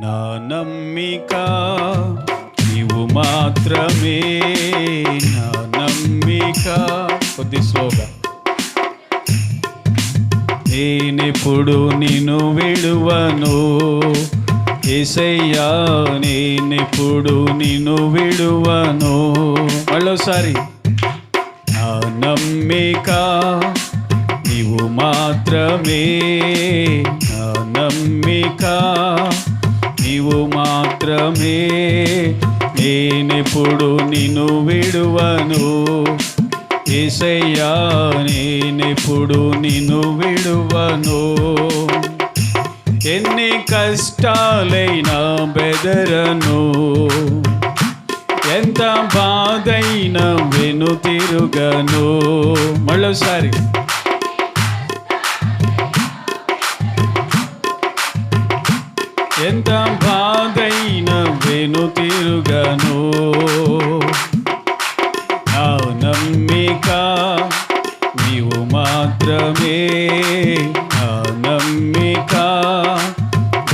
నా నమ్మిక నీవు మాత్రమే. నా నమ్మిక. కొద్ది స్లోగా. నేనెప్పుడు నిన్ను విడువను? ఏసయ్యా నేనెప్పుడు నిన్ను విడువను? మళ్ళోసారి. నా నమ్మిక నీవు మాత్రమే. నా నమ్మిక నీవు మాత్రమే. నేనెప్పుడు నిన్ను విడువను. ఏసయ్యా నేనెప్పుడు నిన్ను విడువను. ఎన్ని కష్టాలైనా బెదరను. ఎంత బాధైన వెను తిరుగను మళ్ళోసారి ఎంత బాధైన వెను తిరుగను. నా నమ్మిక నీవు మాత్రమే. నా నమ్మిక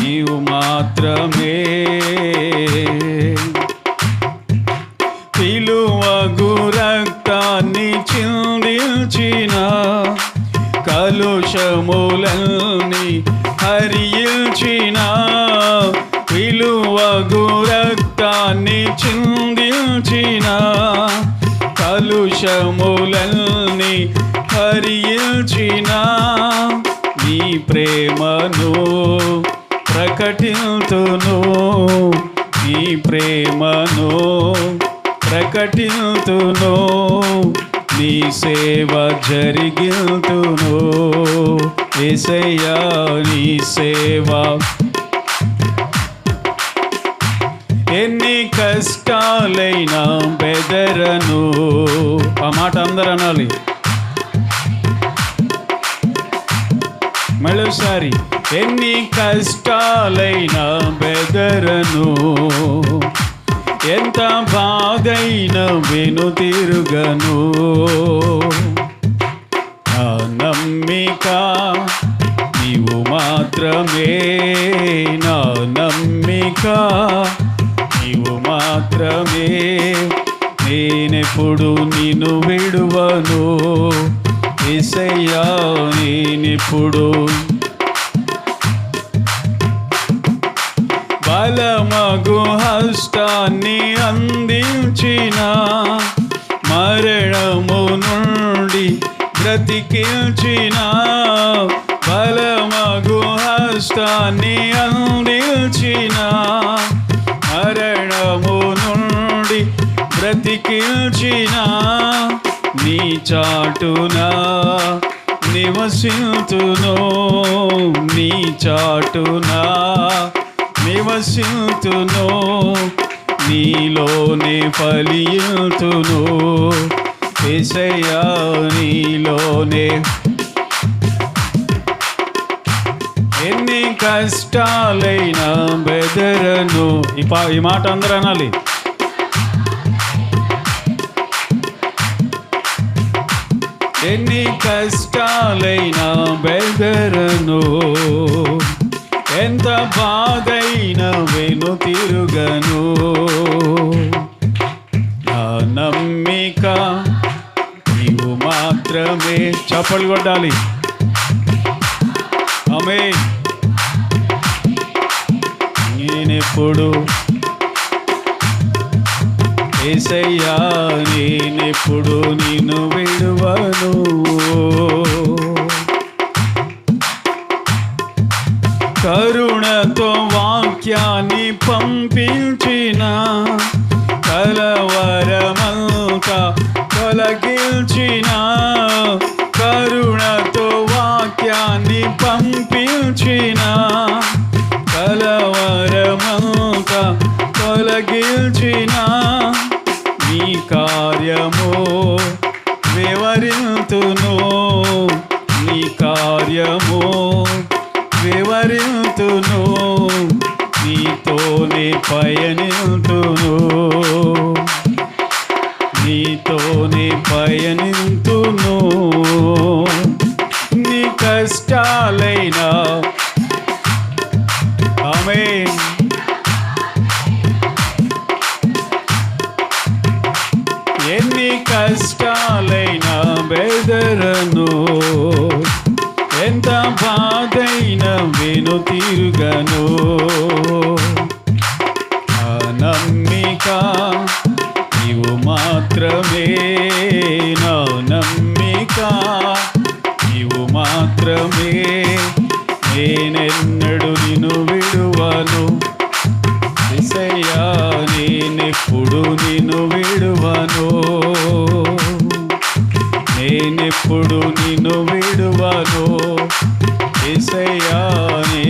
నీవు మాత్రమే. పిలువగు రక్తాన్ని చిందించిన కలుషములన్నీ హరియించినా చిందించిన కలుషములన్నీ హరించిన నీ ప్రేమను ప్రకటింతును. నీ ప్రేమను ప్రకటింతును. నీ సేవ జరిగితును. ఏసయ్యా నీ సేవ ఎన్ని కష్టాలైనా బెదరను. ఆ మాట అందరు అనాలి. మరోసారి ఎన్ని కష్టాలైనా బెదరను. ఎంత బాధైన వెను తిరుగను. నా నమ్మిక నీవు మాత్రమే. నా నమ్మిక మాత్రమే. నేనెప్పుడు నిన్ను విడువను? ఏసయ్యా నేనెప్పుడు? బలమగు హస్తాన్ని అందించిన మరణము నుండి బ్రతికించిన బలమగు హస్తాన్ని అందించిన బ్రతికిల్చిన నీ చాటున నివసింతును నీ చాటున నివసింతును నీలోనే ఫలియుతును. ఎసయ్యా నీలోనే. ఎన్ని కష్టాలైనా బెదరను. ఈ మాట అందరూ అనాలి. ఎన్ని కష్టాలైనా బెదరను ఎంత బాధైనా వెను తిరుగను. నా నమ్మిక నీవు మాత్రమే. చప్పలు కొట్టాలి. ఆమె. నేనెప్పుడు ఏసయ్యా నేనెప్పుడు నిన్ను విడువను. పంపించిన కలవరమంతా తొలగించిన నీ కార్యము వివరింతును. నీ కార్యము వివరింతును. నీతోనే పయనింతును. నీతోనే పయనింతును. నీ కష్టాలైనా ఆమె ఎన్ని కష్టాలైనా బెదరను ఎంత బాధైన విను తిరుగను. నమ్మిక నీవు మాత్రమే నమ్మిక నీవు మాత్రమే.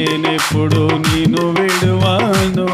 నేనెప్పుడు నిన్ను విడువాను?